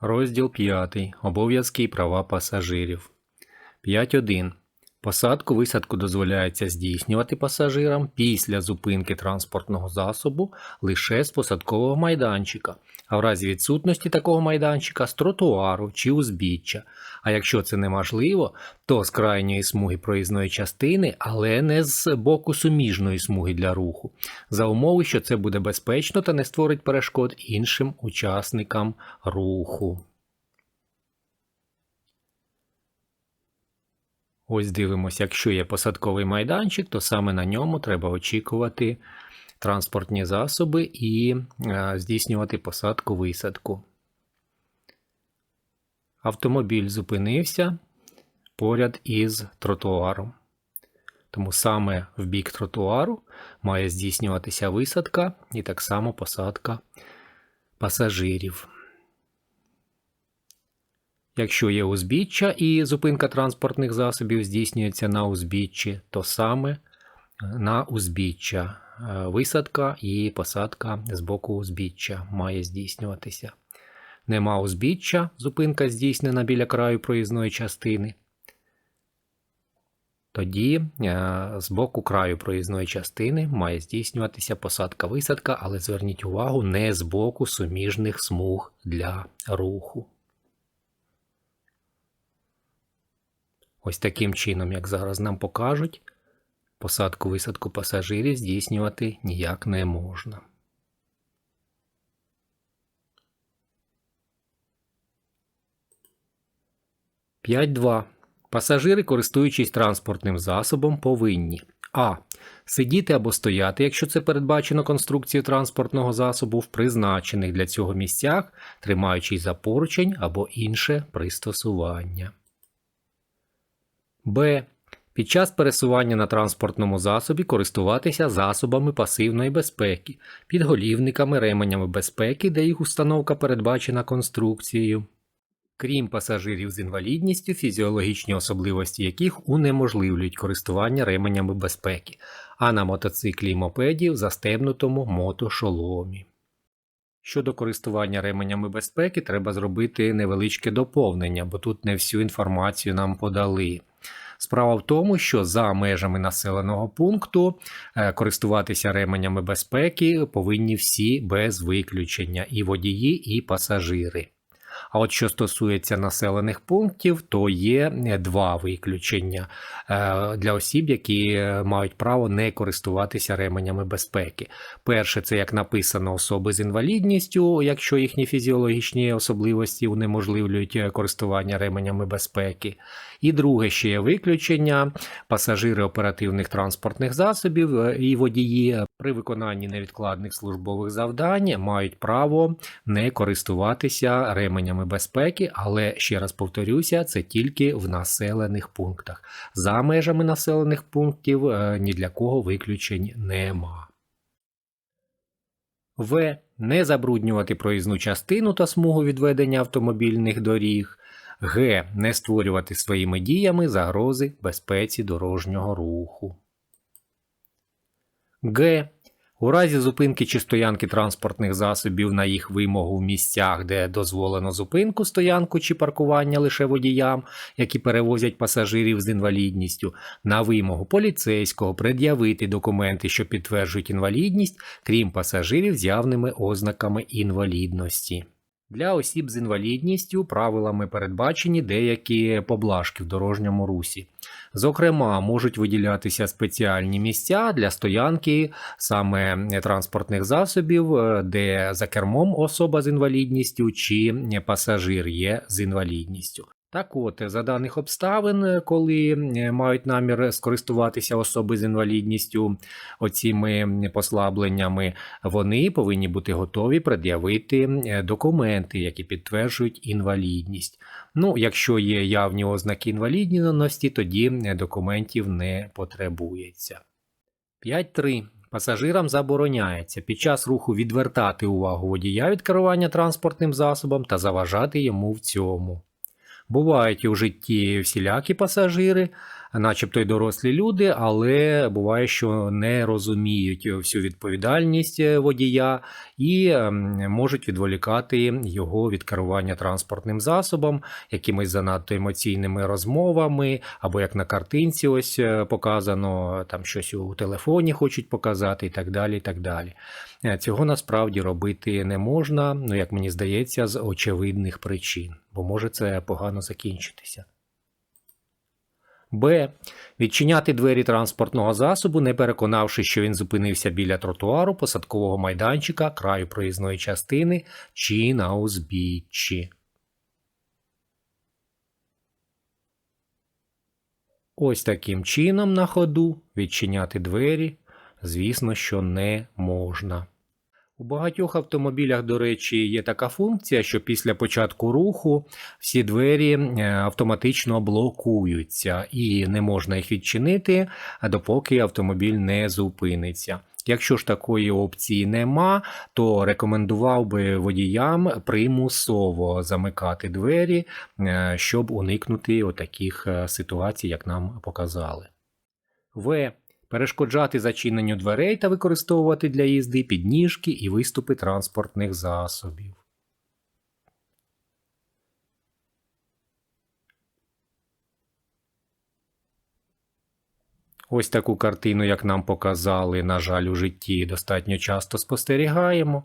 Розділ 5. Обов'язки і права пасажирів. 5.1. Посадку висадку дозволяється здійснювати пасажирам після зупинки транспортного засобу лише з посадкового майданчика, а в разі відсутності такого майданчика з тротуару чи узбіччя. А якщо це неможливо, то з крайньої смуги проїзної частини, але не з боку суміжної смуги для руху, за умови, що це буде безпечно та не створить перешкод іншим учасникам руху. Ось дивимося, якщо є посадковий майданчик, то саме на ньому треба очікувати транспортні засоби і е, здійснювати посадку-висадку. Автомобіль зупинився поряд із тротуаром. Тому саме в бік тротуару має здійснюватися висадка і так само посадка пасажирів. Якщо є узбіччя і зупинка транспортних засобів здійснюється на узбіччі, то саме на узбіччя е, висадка і посадка з боку узбіччя має здійснюватися. Нема узбіччя, зупинка здійснена біля краю проїзної частини. Тоді е, з боку краю проїзної частини має здійснюватися посадка-висадка, але зверніть увагу, не з боку суміжних смуг для руху. Ось таким чином, як зараз нам покажуть, посадку-висадку пасажирів здійснювати ніяк не можна. П'ять два. Пасажири, користуючись транспортним засобом, повинні а. Сидіти або стояти, якщо це передбачено конструкцією транспортного засобу в призначених для цього місцях, тримаючись за поручень або інше пристосування. Б. Під час пересування на транспортному засобі користуватися засобами пасивної безпеки, підголівниками, ременями безпеки, де їх установка передбачена конструкцією. Крім пасажирів з інвалідністю, фізіологічні особливості яких унеможливлюють користування ременями безпеки, а на мотоциклі і в застебнутому мотошоломі. Щодо користування ременями безпеки, треба зробити невеличке доповнення, бо тут не всю інформацію нам подали. Справа в тому, що за межами населеного пункту е, користуватися ременями безпеки повинні всі без виключення і водії, і пасажири. А от що стосується населених пунктів, то є два виключення е, для осіб, які мають право не користуватися ременями безпеки. Перше, це як написано особи з інвалідністю, якщо їхні фізіологічні особливості унеможливлюють користування ременями безпеки. І друге ще є виключення: пасажири оперативних транспортних засобів е, і водії при виконанні невідкладних службових завдань мають право не користуватися ременями безпеки, але ще раз повторюся, це тільки в населених пунктах. За межами населених пунктів е, ні для кого виключень нема. В. Не забруднювати проїзну частину та смугу відведення автомобільних доріг. Г. Не створювати своїми діями загрози безпеці дорожнього руху. Г. У разі зупинки чи стоянки транспортних засобів на їх вимогу в місцях, де дозволено зупинку, стоянку чи паркування лише водіям, які перевозять пасажирів з інвалідністю, на вимогу поліцейського пред'явити документи, що підтверджують інвалідність, крім пасажирів з явними ознаками інвалідності. Для осіб з інвалідністю правилами передбачені деякі поблажки в дорожньому русі. Зокрема, можуть виділятися спеціальні місця для стоянки саме транспортних засобів, е, де за кермом особа з інвалідністю чи пасажир є з інвалідністю. Так от, за даних обставин, коли е, мають намір скористуватися особи з інвалідністю оціми послабленнями, вони повинні бути готові пред'явити е, документи, які підтверджують інвалідність. Ну, якщо є явні ознаки інвалідності, тоді е, документів не потребується. 5.3. Пасажирам забороняється під час руху відвертати увагу водія від керування транспортним засобом та заважати йому в цьому. Бувають у житті всілякі пасажири, начебто й дорослі люди, але буває, що не розуміють всю відповідальність е, водія і ем, можуть відволікати його від керування транспортним засобом, якимись занадто емоційними розмовами, або як на картинці, ось е, показано, там щось у телефоні хочуть показати, і так далі. і так далі. Е, Цього насправді робити не можна, ну як мені здається, з очевидних причин, бо може це погано закінчитися. Б. Відчиняти двері транспортного засобу, не переконавши, що він зупинився біля тротуару, посадкового майданчика, краю проїзної частини чи на узбіччі. Ось таким чином на ходу відчиняти двері, звісно, що не можна. У багатьох автомобілях, до речі, є така функція, що після початку руху всі двері е, автоматично блокуються і не можна їх відчинити, допоки автомобіль не зупиниться. Якщо ж такої опції нема, то рекомендував би водіям примусово замикати двері, е, щоб уникнути отаких е, ситуацій, як нам показали. В. Перешкоджати зачиненню дверей та використовувати для їзди підніжки і виступи транспортних засобів. Ось таку картину, як нам показали, на жаль, у житті достатньо часто спостерігаємо.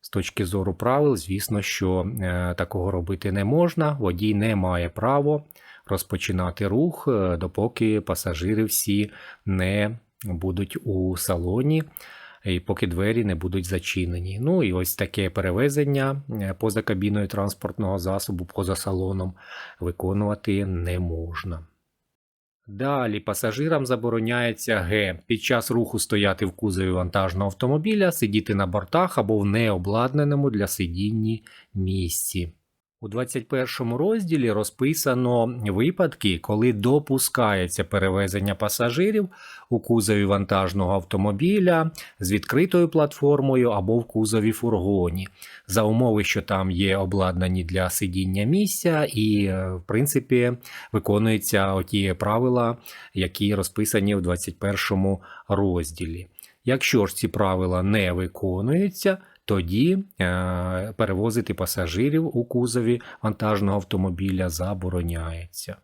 З точки зору правил, звісно, що е, такого робити не можна, водій не має права розпочинати рух, е, допоки пасажири всі не будуть у салоні, і поки двері не будуть зачинені. Ну і ось таке перевезення е, поза кабіною транспортного засобу, поза салоном виконувати не можна. Далі пасажирам забороняється Г. Під час руху стояти в кузові вантажного автомобіля, сидіти на бортах або в необладнаному для сидінні місці. У 21 розділі розписано випадки, коли допускається перевезення пасажирів у кузові вантажного автомобіля з відкритою платформою або в кузові фургоні, за умови, що там є обладнані для сидіння місця, і, е, в принципі, виконуються оті правила, які розписані в 21 розділі. Якщо ж ці правила не виконуються, тоді е, перевозити пасажирів у кузові вантажного автомобіля забороняється.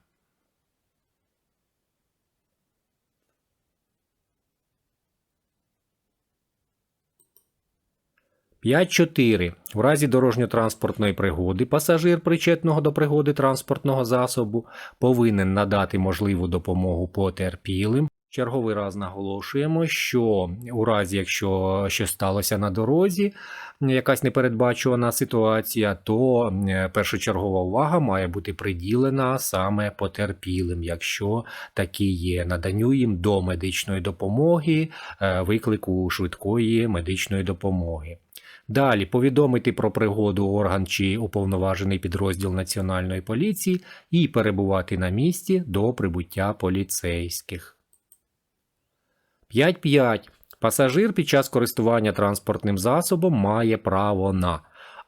П'ять чотири. В разі дорожньо-транспортної пригоди пасажир, причетного до пригоди транспортного засобу, повинен надати можливу допомогу потерпілим, Черговий раз наголошуємо, що у разі, якщо щось сталося на дорозі, якась непередбачувана ситуація, то е, першочергова увага має бути приділена саме потерпілим, якщо такі є, наданню їм до медичної допомоги, е, виклику швидкої медичної допомоги. Далі повідомити про пригоду орган чи уповноважений підрозділ Національної поліції і перебувати на місці до прибуття поліцейських. 5.5. Пасажир під час користування транспортним засобом має право на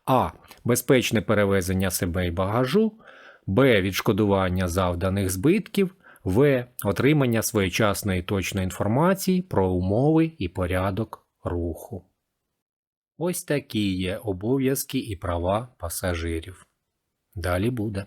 А. Безпечне перевезення себе і багажу, Б. Відшкодування завданих збитків, В. Отримання своєчасної точної інформації про умови і порядок руху. Ось такі є обов'язки і права пасажирів. Далі буде.